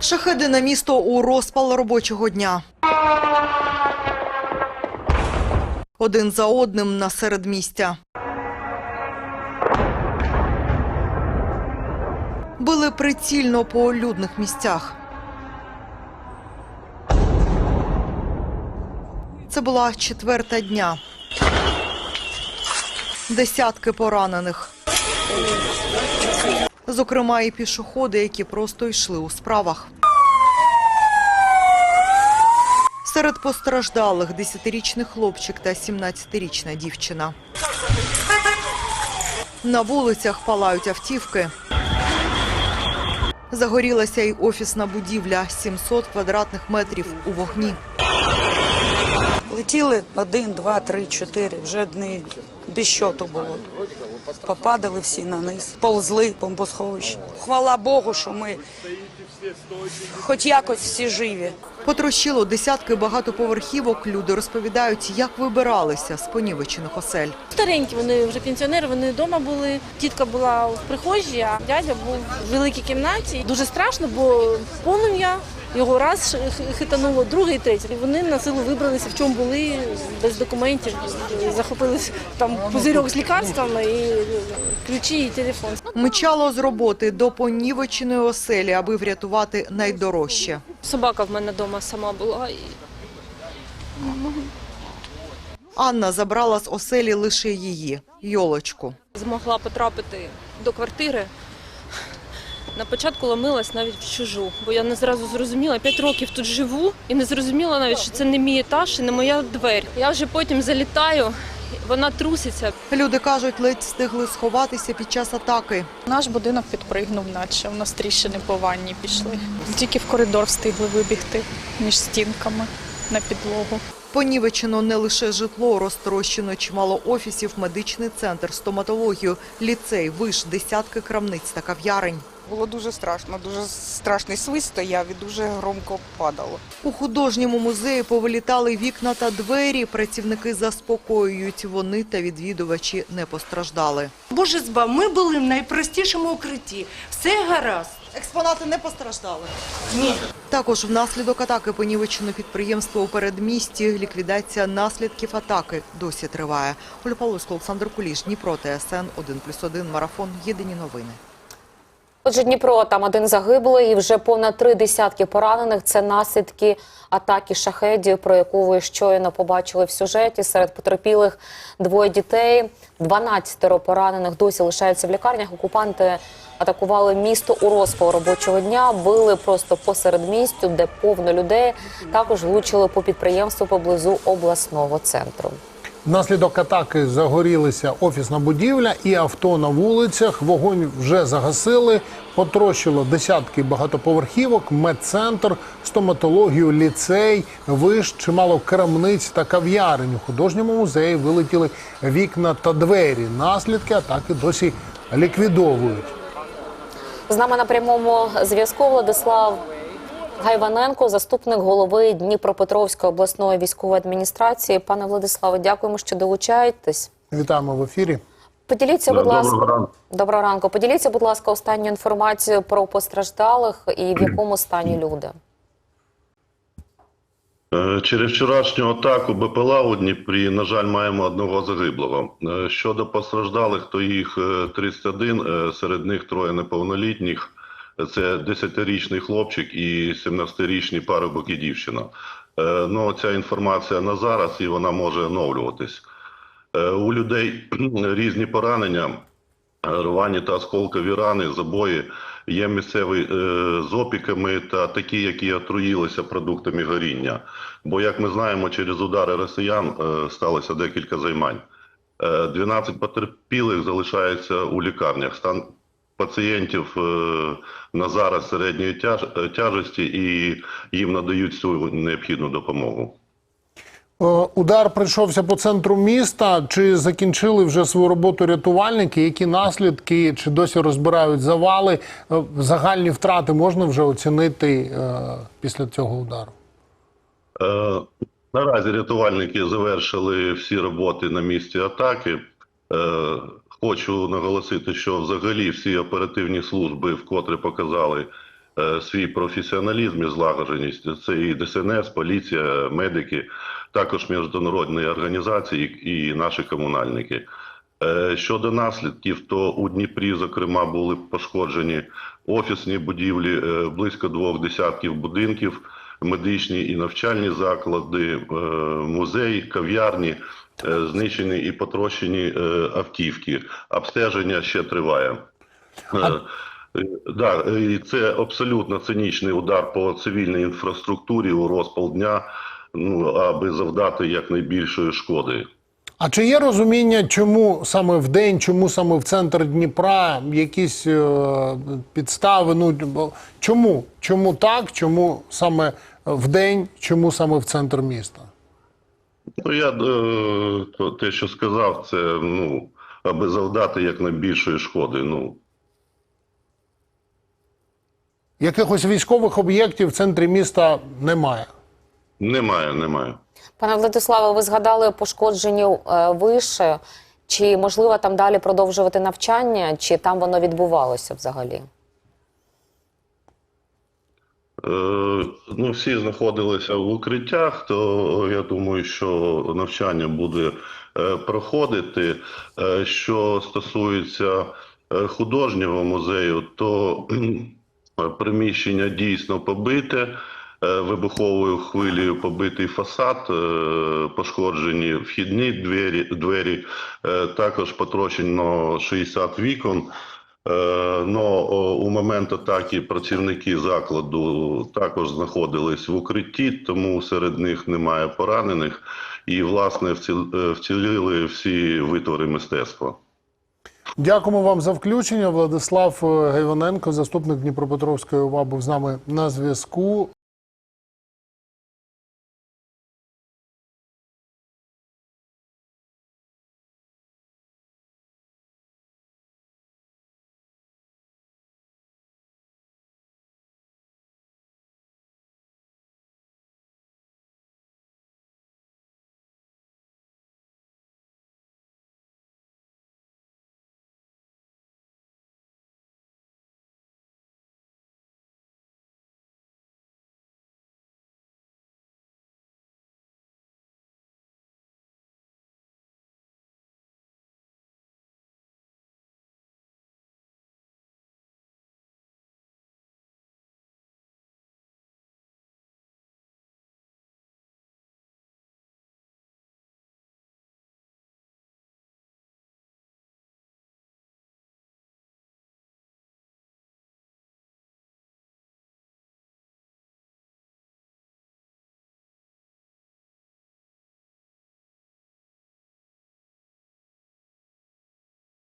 Шахеди на місто у розпал робочого дня. Один за одним на середмістя. Били прицільно по людних місцях. Це була четверта дня. Десятки поранених. Зокрема, і пішоходи, які просто йшли у справах. Серед постраждалих 10-річний хлопчик та 17-річна дівчина. На вулицях палають автівки. Загорілася й офісна будівля 700 квадратних метрів у вогні. Летіли один, два, три, чотири. Вже дні без щоту було. Попадали всі на низ, ползли бомбосховище. Хвала Богу, що ми хоч якось всі живі. Потрощило десятки багатоповерхівок. Люди розповідають, як вибиралися з понівечених осель. Старенькі, вони вже пенсіонери, вони вдома були. Тітка була в прихожій, а дядя був в великій кімнаті. Дуже страшно, бо полум'я. Його раз хитануло, другий, третій. Вони на силу вибралися, в чому були, без документів. Захопились там пузирьок з лікарствами і ключі, і телефон. Мчало з роботи до понівеченої оселі, аби врятувати найдорожче. Собака в мене вдома сама була. І... Анна забрала з оселі лише її йолочку. Змогла потрапити до квартири. На початку ломилась навіть в чужу, бо я не зразу зрозуміла, п'ять років тут живу і не зрозуміла навіть, що це не мій етаж і не моя двері. Я вже потім залітаю, вона труситься. Люди кажуть, ледь встигли сховатися під час атаки. Наш будинок підпригнув, наче у нас тріщини по ванні пішли. Тільки в коридор встигли вибігти між стінками на підлогу. Понівечено не лише житло, розтрощено чимало офісів, медичний центр, стоматологію, ліцей, виш, десятки крамниць та кав'ярень. Було дуже страшно, дуже страшний свист стояв і дуже громко падало. У художньому музеї повилітали вікна та двері. Працівники заспокоюють, вони та відвідувачі не постраждали. Боже зба, ми були в найпростішому укритті. Все гаразд. Експонати не постраждали. Ні. Також внаслідок атаки понівечено підприємство у передмісті. Ліквідація наслідків атаки досі триває. Оля Павловська, Олександр Куліш, Дніпро, ТСН 1+,1, Марафон. Єдині новини. Отже, Дніпро там один загиблий і вже понад три десятки поранених. Це наслідки атаки шахедів, про яку ви щойно побачили в сюжеті. Серед потерпілих двоє дітей, 12 поранених досі лишаються в лікарнях. Окупанти атакували місто у розпал робочого дня, били просто посеред містю, де повно людей. Також влучили по підприємству поблизу обласного центру. Внаслідок атаки загорілися офісна будівля і авто на вулицях. Вогонь вже загасили. Потрощило десятки багатоповерхівок, медцентр, стоматологію, ліцей, виш, чимало крамниць та кав'ярень. У художньому музеї вилетіли вікна та двері. Наслідки атаки досі ліквідовують. З нами на прямому зв'язку Владислав Гайваненко, заступник голови Дніпропетровської обласної військової адміністрації. Пане Владиславе, дякуємо, що долучаєтесь. Вітаємо в ефірі. Поділіться, будь ласка, доброго ранку. Поділіться, будь ласка, останню інформацію про постраждалих і в якому стані люди. Е, Через вчорашню атаку БПЛА у Дніпрі, на жаль, маємо одного загиблого. Е, Щодо постраждалих, то їх е, 31, е, серед них троє неповнолітніх. Це 10-річний хлопчик і 17-річний парубок і дівчина. Е, Ну, ця інформація на зараз і вона може оновлюватись. Е, У людей різні поранення, рвані та осколкові рани, забої. Є місцеві е, з опіками та такі, які отруїлися продуктами горіння. Бо, як ми знаємо, через удари росіян сталося декілька займань. Е, 12 потерпілих залишаються у лікарнях. Стан пацієнтів е, на зараз середньої тяж, е, тяжесті і їм надають всю необхідну допомогу. Е, Удар прийшовся по центру міста. Чи закінчили вже свою роботу рятувальники? Які наслідки? Чи досі розбирають завали? Загальні втрати можна вже оцінити після цього удару? Е, Наразі рятувальники завершили всі роботи на місці атаки. Е, Хочу наголосити, що взагалі всі оперативні служби вкотре показали е, свій професіоналізм і злагодженість. Це і ДСНС, поліція, медики, також міжнародні організації і наші комунальники. Е, Щодо наслідків, то у Дніпрі, зокрема, були пошкоджені офісні будівлі, е, близько двох десятків будинків, медичні і навчальні заклади, музей, кав'ярні, знищені і потрощені е, автівки. Обстеження ще триває. А- Е, е, Да, е, і це абсолютно цинічний удар по цивільній інфраструктурі у розпал дня, ну аби завдати якнайбільшої шкоди. А чи є розуміння, чому саме в день, чому саме в центр Дніпра якісь е, підстави? Ну чому? Чому так? Чому саме в день, чому саме в центр міста? Ну я е, то, те, що сказав, це ну аби завдати якнайбільшої шкоди. Ну Якихось військових об'єктів в центрі міста немає. немає, немає. Пане Владиславе, ви згадали пошкоджені е, виші. Чи можливо там далі продовжувати навчання, чи там воно відбувалося взагалі? Е, ну, всі знаходилися в укриттях, то я думаю, що навчання буде е, проходити. Е, що стосується художнього музею, то приміщення дійсно побите. Вибуховою хвилею побитий фасад, пошкоджені вхідні двері, двері також потрощено 60 вікон. Е, Но у момент атаки працівники закладу також знаходились в укритті, тому серед них немає поранених. І, власне, вціл- е, всі витвори мистецтва. Дякуємо вам за включення. Владислав Гайвоненко, Гайваненко, заступник Дніпропетровської ОВА, був з нами на зв'язку.